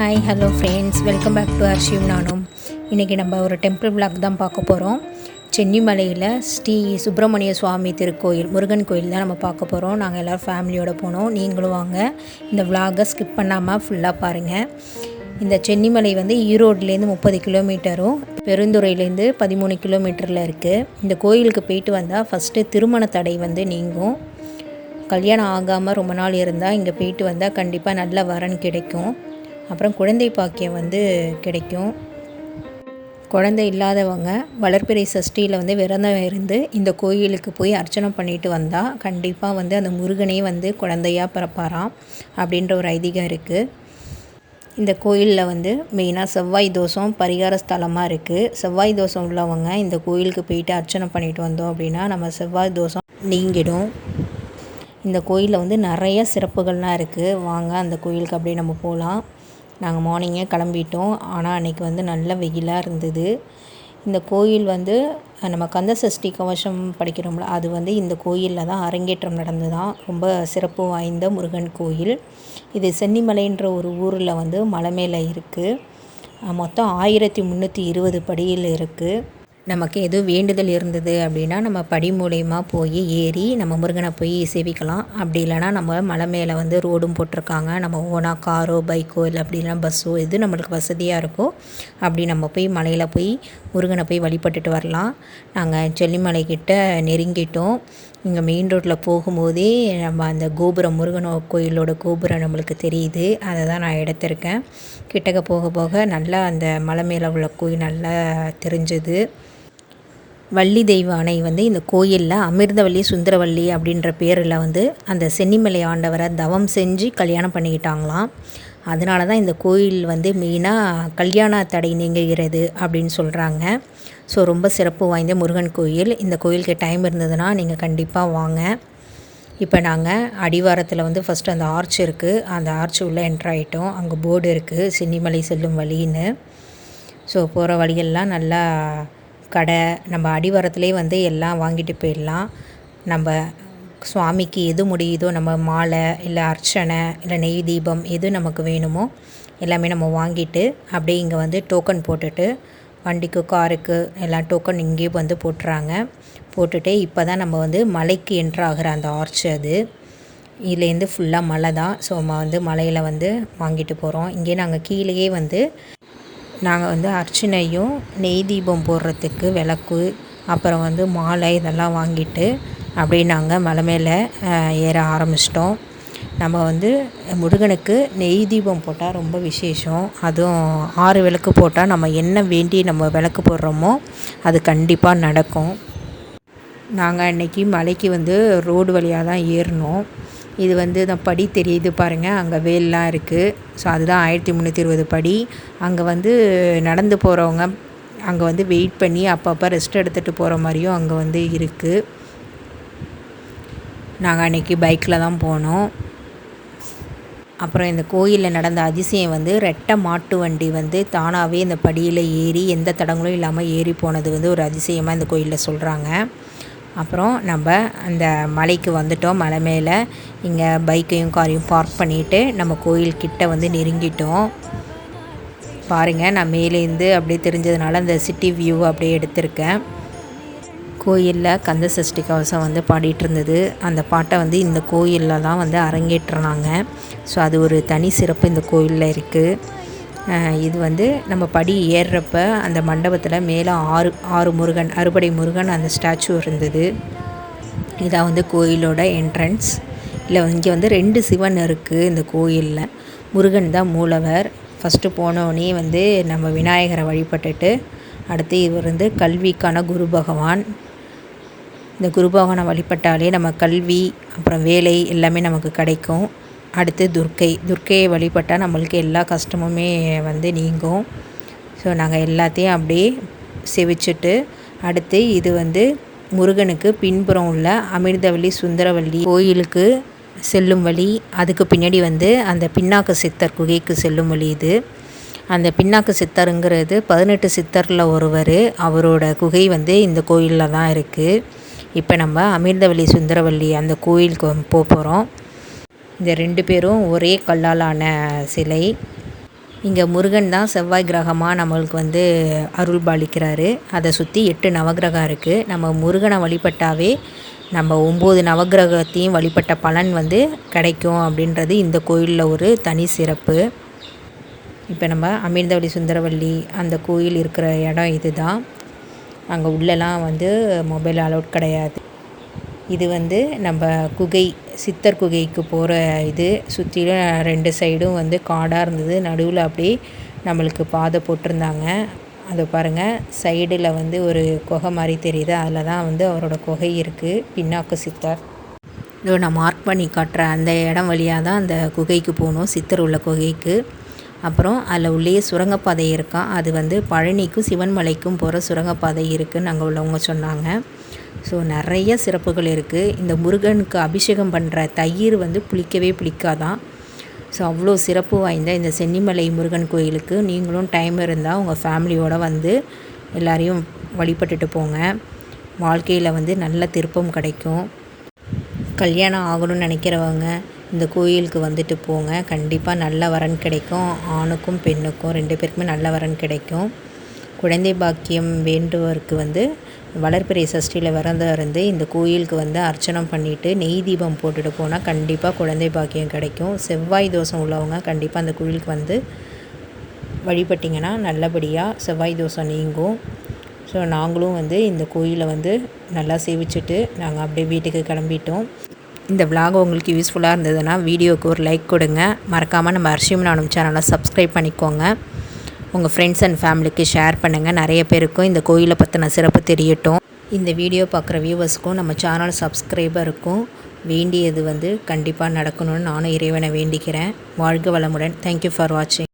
Hi hello friends welcome back to Arshiv நானும் இன்றைக்கி நம்ம ஒரு டெம்பிள் பிளாக் தான் பார்க்க போகிறோம் சென்னிமலையில் ஸ்ரீ சுப்பிரமணிய சுவாமி திருக்கோயில் முருகன் கோயில் தான் நம்ம பார்க்க போகிறோம் நாங்கள் எல்லோரும் ஃபேமிலியோடு போனோம். நீங்களும் வாங்க. இந்த விளாகை ஸ்கிப் பண்ணாமல் ஃபுல்லாக பாருங்கள் இந்த சென்னிமலை வந்து ஈரோட்லேருந்து முப்பது கிலோமீட்டரும் பெருந்துறையிலேருந்து பதிமூணு கிலோமீட்டரில் இருக்குது இந்த கோயிலுக்கு போயிட்டு வந்தால் ஃபஸ்ட்டு திருமண தடை வந்து நீங்கும். கல்யாணம் ஆகாமல் ரொம்ப நாள் இருந்தால் இங்கே போயிட்டு வந்தால் கண்டிப்பாக நல்ல வரன் கிடைக்கும். அப்புறம் குழந்தை பாக்கியம் வந்து கிடைக்கும். குழந்தை இல்லாதவங்க வளர்ப்பிறை சஷ்டியில் வந்து விரதம் இருந்து இந்த கோயிலுக்கு போய் அர்ச்சனை பண்ணிட்டு வந்தால் கண்டிப்பாக வந்து அந்த முருகனே வந்து குழந்தையாக பிறப்பாராம் அப்படின்ற ஒரு ஐதீகம் இருக்குது இந்த கோயிலில் வந்து மெயினாக செவ்வாய் தோஷம் பரிகார ஸ்தலமாக இருக்குது செவ்வாய் தோஷம் உள்ளவங்க இந்த கோயிலுக்கு போயிட்டு அர்ச்சனை பண்ணிட்டு வந்தோம் அப்படின்னா நம்ம செவ்வாய் தோஷம் நீங்கிடும். இந்த கோயிலில் வந்து நிறைய சிறப்புகள்லாம் இருக்குது வாங்க அந்த கோயிலுக்கு அப்படியே நம்ம போகலாம் நாங்கள் மார்னிங்கே கிளம்பிட்டோம். ஆனால் அன்றைக்கி வந்து நல்ல வெயிலாக இருந்தது. இந்த கோயில் வந்து நம்ம கந்த சஷ்டி கவசம் படிக்கிறோம்ல அது வந்து இந்த கோயிலில் தான் அரங்கேற்றம் நடந்ததான் ரொம்ப சிறப்பு வாய்ந்த முருகன் கோயில். இது சென்னிமலைன்ற ஒரு ஊரில் வந்து மலை மேலே இருக்குது மொத்தம் ஆயிரத்தி முந்நூற்றி இருபது படியில் இருக்குது நமக்கு எதுவும் வேண்டுதல் இருந்தது அப்படின்னா நம்ம படி மூலயமா போய் ஏறி நம்ம முருகனை போய் சேவிக்கலாம். அப்படி இல்லைனா நம்ம மலை மேலே வந்து ரோடும் போட்டிருக்காங்க. நம்ம ஓனா காரோ பைக்கோ இல்லை அப்படின்னா பஸ்ஸோ எது நம்மளுக்கு வசதியாக இருக்கோ அப்படி நம்ம போய் மலையில் போய் முருகனை போய் வழிபட்டுட்டு வரலாம். நாங்கள் செல்லிமலை கிட்ட நெருங்கிட்டோம். இங்கே மெயின் ரோட்டில் போகும்போதே நம்ம அந்த கோபுரம் முருகன் கோயிலோட கோபுரம் நம்மளுக்கு தெரியுது. அதை தான் நான் எடுத்திருக்கேன். கிட்டக்க போக போக நல்லா அந்த மலை மேலே உள்ள கோயில் நல்லா தெரிஞ்சுது. வள்ளி தெய்வ அணை வந்து இந்த கோயிலில் அமிர்தவள்ளி சுந்தரவள்ளி அப்படின்ற பேரில் வந்து அந்த சென்னிமலை ஆண்டவரை தவம் செஞ்சு கல்யாணம் பண்ணிக்கிட்டாங்களாம். அதனால தான் இந்த கோயில் வந்து மெயினாக கல்யாண தடை நீங்குகிறது அப்படின்னு சொல்கிறாங்க ஸோ ரொம்ப சிறப்பு வாய்ந்த முருகன் கோயில். இந்த கோயிலுக்கு டைம் இருந்ததுன்னா நீங்கள் கண்டிப்பாக வாங்க. இப்போ நாங்கள் அடிவாரத்தில் வந்து ஃபஸ்ட்டு அந்த ஆர்ச் இருக்குது அந்த ஆர்ச் உள்ளே என்ட்ராயிட்டோம் அங்கே போர்டு இருக்குது சென்னிமலை செல்லும் வழின்னு. ஸோ போகிற வழியெல்லாம் நல்லா கடை நம்ம அடிவாரத்துலேயே வந்து எல்லாம் வாங்கிட்டு போயிடலாம். நம்ம சுவாமிக்கு எது முடியுதோ நம்ம மாலை இல்லை அர்ச்சனை இல்லை நெய் தீபம் எது நமக்கு வேணுமோ எல்லாமே நம்ம வாங்கிட்டு அப்படியே இங்கே வந்து டோக்கன் போட்டுட்டு வண்டிக்கு காருக்கு எல்லாம் டோக்கன் இங்கேயே வந்து போட்டுறாங்க. போட்டுட்டு இப்போ தான் நம்ம வந்து மலைக்கு என்ட்ராகிற அந்த ஆர்ச் அது. இதுலேருந்து ஃபுல்லாக மலை தான். ஸோ நம்ம வந்து மலையில் வந்து வாங்கிட்டு போகிறோம் இங்கே நாங்கள் கீழேயே வந்து நாங்கள் வந்து அர்ச்சனையும் நெய் தீபம் போடுறதுக்கு விளக்கு அப்புறம் வந்து மாலை இதெல்லாம் வாங்கிட்டு அப்படியே நாங்கள் மலை மேலே ஏற ஆரம்பிச்சிட்டோம். நம்ம வந்து முருகனுக்கு நெய் தீபம் போட்டால் ரொம்ப விசேஷம். அதுவும் ஆறு விளக்கு போட்டால் நம்ம என்ன வேண்டி நம்ம விளக்கு போடுறோமோ அது கண்டிப்பாக நடக்கும். நாங்கள் அன்றைக்கி மலைக்கு வந்து ரோடு வழியாக தான் ஏறினோம். இது வந்து இந்த படி தெரியுது பாருங்கள் அங்கே வேல்லாம் இருக்குது ஸோ அதுதான் ஆயிரத்தி முந்நூற்றி இருபது படி. அங்கே வந்து நடந்து போகிறவங்க அங்கே வந்து வெயிட் பண்ணி அப்பப்போ ரெஸ்ட் எடுத்துகிட்டு போகிற மாதிரியும் அங்கே வந்து இருக்குது நாங்கள் அன்றைக்கி பைக்கில் தான் போனோம். அப்புறம் இந்த கோயிலில் நடந்த அதிசயம் வந்து ரெட்டை மாட்டு வண்டி வந்து தானாகவே இந்த படியில் ஏறி எந்த தடங்களும் இல்லாமல் ஏறி போனது வந்து ஒரு அதிசயமாக இந்த கோயிலில் சொல்கிறாங்க அப்புறம் நம்ம அந்த மலைக்கு வந்துட்டோம் மலை மேலே. இங்கே பைக்கையும் காரையும் பார்க் பண்ணிவிட்டு நம்ம கோயில்கிட்ட வந்து நெருங்கிட்டோம். பாருங்கள் நான் மேலேருந்து அப்படியே தெரிஞ்சதுனால அந்த சிட்டி வியூ அப்படியே எடுத்திருக்கேன். கோயிலில் கந்த சஷ்டி கவசம் வந்து பாடிட்டு இருந்தது. அந்த பாட்டை வந்து இந்த கோயிலில் தான் வந்து அரங்கேற்றுனாங்க. ஸோ அது ஒரு தனி சிறப்பு இந்த கோயிலில் இருக்குது இது வந்து நம்ம படி ஏறுறப்ப அந்த மண்டபத்தில் மேலே ஆறு ஆறு முருகன் அறுபடை முருகன் அந்த ஸ்டாச்சு இருந்தது. இதான் வந்து கோயிலோட என்ட்ரன்ஸ் இல்லை இங்கே வந்து ரெண்டு சிவன் இருக்குது இந்த கோயிலில். முருகன் தான் மூலவர். ஃபஸ்ட்டு போனோடனே வந்து நம்ம விநாயகரை வழிபட்டுட்டு அடுத்து இவர் வந்து கல்விக்கான குரு பகவான். இந்த குரு பகவானை வழிபட்டாலே நம்ம கல்வி அப்புறம் வேலை எல்லாமே நமக்கு கிடைக்கும். அடுத்து துர்க்கை. துர்க்கையை வழிபட்டால் நம்மளுக்கு எல்லா கஷ்டமுமே வந்து நீங்கும். ஸோ நாங்கள் எல்லாத்தையும் அப்படியே செவிச்சுட்டு அடுத்து இது வந்து முருகனுக்கு பின்புறம் உள்ள அமிர்தவள்ளி சுந்தரவள்ளி கோயிலுக்கு செல்லும் வழி. அதுக்கு பின்னாடி வந்து அந்த பின்னாக்கு சித்தர் குகைக்கு செல்லும் வழி இது. அந்த பின்னாக்கு சித்தருங்கிறது பதினெட்டு சித்தரில் ஒருவர். அவரோட குகை வந்து இந்த கோயிலில் தான் இருக்குது இப்போ நம்ம அமிர்தவள்ளி சுந்தரவள்ளி அந்த கோயிலுக்கு போக போகிறோம் இந்த ரெண்டு பேரும் ஒரே கல்லாலான சிலை. இங்கே முருகன் தான் செவ்வாய் கிரகமாக நம்மளுக்கு வந்து அருள் பாலிக்கிறாரு. அதை சுற்றி எட்டு நவகிரகம் இருக்குது நம்ம முருகனை வழிபட்டாவே நம்ம ஒம்பது நவகிரகத்தையும் வழிபட்ட பலன் வந்து கிடைக்கும் அப்படின்றது இந்த கோயிலில் ஒரு தனி சிறப்பு. இப்போ நம்ம அமிர்தவள்ளி சுந்தரவல்லி அந்த கோயில் இருக்கிற இடம் இது தான் அங்கே உள்ளலாம் வந்து மொபைல் அலௌட் கிடையாது. இது வந்து நம்ம குகை சித்தர் குகைக்கு போகிற இது. சுற்றிலும் ரெண்டு சைடும் வந்து காடாக இருந்தது. நடுவில் அப்படியே நம்மளுக்கு பாதை போட்டிருந்தாங்க. அதை பாருங்கள் சைடில் வந்து ஒரு குகை மாதிரி தெரியுது. அதில் தான் வந்து அவரோட குகை இருக்குது பின்னாக்கு சித்தர். இதோ நான் மார்க் பண்ணி காட்டுறேன். அந்த இடம் வழியாக தான் அந்த குகைக்கு போகணும். சித்தர் உள்ள குகைக்கு. அப்புறம் அதில் உள்ளே சுரங்கப்பாதை இருக்கான் அது வந்து பழனிக்கும் சிவன்மலைக்கும் போகிற சுரங்கப்பாதை இருக்குதுன்னு அங்கே உள்ளவங்க சொன்னாங்க. ஸோ நிறைய சிறப்புகள் இருக்குது. இந்த முருகனுக்கு அபிஷேகம் பண்ணுற தயிர் வந்து புளிக்கவே புளிக்காதான். ஸோ அவ்வளோ சிறப்பு வாய்ந்த இந்த சென்னிமலை முருகன் கோயிலுக்கு. நீங்களும் டைம் இருந்தால் உங்கள் ஃபேமிலியோடு வந்து எல்லாரையும் வழிபட்டுட்டு போங்க. வாழ்க்கையில் வந்து நல்ல திருப்பம் கிடைக்கும். கல்யாணம் ஆகணும்னு நினைக்கிறவங்க இந்த கோயிலுக்கு வந்துட்டு போங்க. கண்டிப்பாக நல்ல வரன் கிடைக்கும். ஆணுக்கும் பெண்ணுக்கும் ரெண்டு பேருக்குமே நல்ல வரன் கிடைக்கும். குழந்தை பாக்கியம் வேண்டுவருக்கு வந்து வளர்ப்பிறை சஷ்டியில் விரதம் இருந்து இந்த கோயிலுக்கு வந்து அர்ச்சனம் பண்ணிவிட்டு நெய் தீபம் போட்டுட்டு போனால் கண்டிப்பாக குழந்தை பாக்கியம் கிடைக்கும். செவ்வாய் தோஷம் உள்ளவங்க கண்டிப்பாக அந்த கோயிலுக்கு வந்து வழிபட்டிங்கன்னா நல்லபடியாக செவ்வாய் தோஷம் நீங்கும். ஸோ நாங்களும் வந்து இந்த கோயிலை வந்து நல்லா சேவிச்சுட்டு நாங்கள் அப்படியே வீட்டுக்கு கிளம்பிட்டோம். இந்த விலாக் உங்களுக்கு யூஸ்ஃபுல்லாக இருந்ததுன்னா வீடியோவுக்கு ஒரு லைக் கொடுங்க. மறக்காமல் நம்ம அரிசியம் நானும் சேனலை சப்ஸ்கிரைப் பண்ணிக்கோங்க. உங்கள் ஃப்ரெண்ட்ஸ் அண்ட் ஃபேமிலிக்கு ஷேர் பண்ணுங்கள் நிறைய பேருக்கும் இந்த கோயிலை பற்றின சிறப்பு தெரியட்டும். இந்த வீடியோ பார்க்குற வியூவர்ஸ்க்கும் நம்ம சேனல் சப்ஸ்கிரைபருக்கும் வேண்டியது வந்து கண்டிப்பாக நடக்கணும்னு நானும் இறைவனை வேண்டிக்கிறேன். வாழ்க வளமுடன். தேங்க்யூ ஃபார் வாட்சிங்